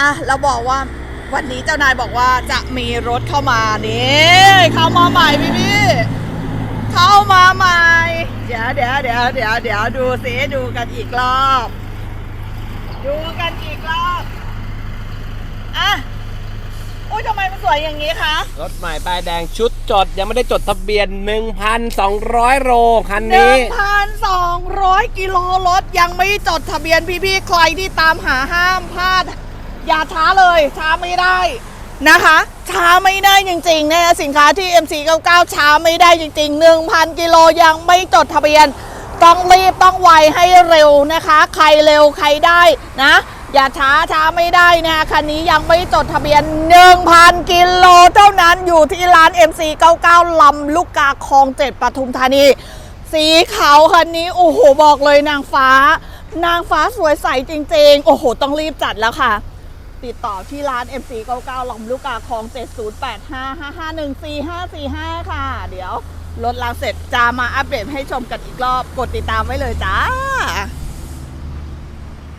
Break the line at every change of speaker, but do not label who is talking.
อะเราบอกว่าวันนี้เจ้านายบอกว่าจะมีรถเข้ามานี่เข้ามาใหม่พี่พี่เข้ามาใหม่ เดี๋ยวเดี๋ยวเดี๋ยวเดี๋ยวเดี๋ยวดูสิดูกันอีกรอบ ดูกันอีกรอบอะอุ้ยทำไมมันสวยอย่างนี้คะ
รถใหม่ป้ายแดงชุดจดยังไม่ได้จดทะเบียน 1,200 โลคัน
หนึ่
นี้
งพันสองร้อยกิโลรถยังไม่จดทะเบียนพี่ๆใครที่ตามหาห้ามพลาด อย่าช้าเลยช้าไม่ได้นะคะ ช้าไม่ได้จริงๆนะสินค้าที่ MC99 ช้าไม่ได้จริง ๆ 1,000 กิโลยังไม่จดทะเบียน ต้องรีบต้องไวให้เร็วนะคะ ใครเร็วใครได้นะ อย่าช้าช้าไม่ได้นะคันนี้ยังไม่จดทะเบียน 1,000 กิโลเท่านั้นอยู่ที่ร้าน MC99 ลำลูกกาคลองเจ็ดปทุมธานี สีขาวคันนี้โอ้โหบอกเลยนางฟ้า นางฟ้าสวยใสจริง ๆ โอ้โห ต้องรีบจัดแล้วค่ะ ติดต่อที่ร้าน MC99 ลำลูกกาคลอง 70855514545 ค่ะ เดี๋ยวรถล้างเสร็จจะมาอัปเดตให้ชมกันอีกรอบ กดติดตามไว้เลยจ้า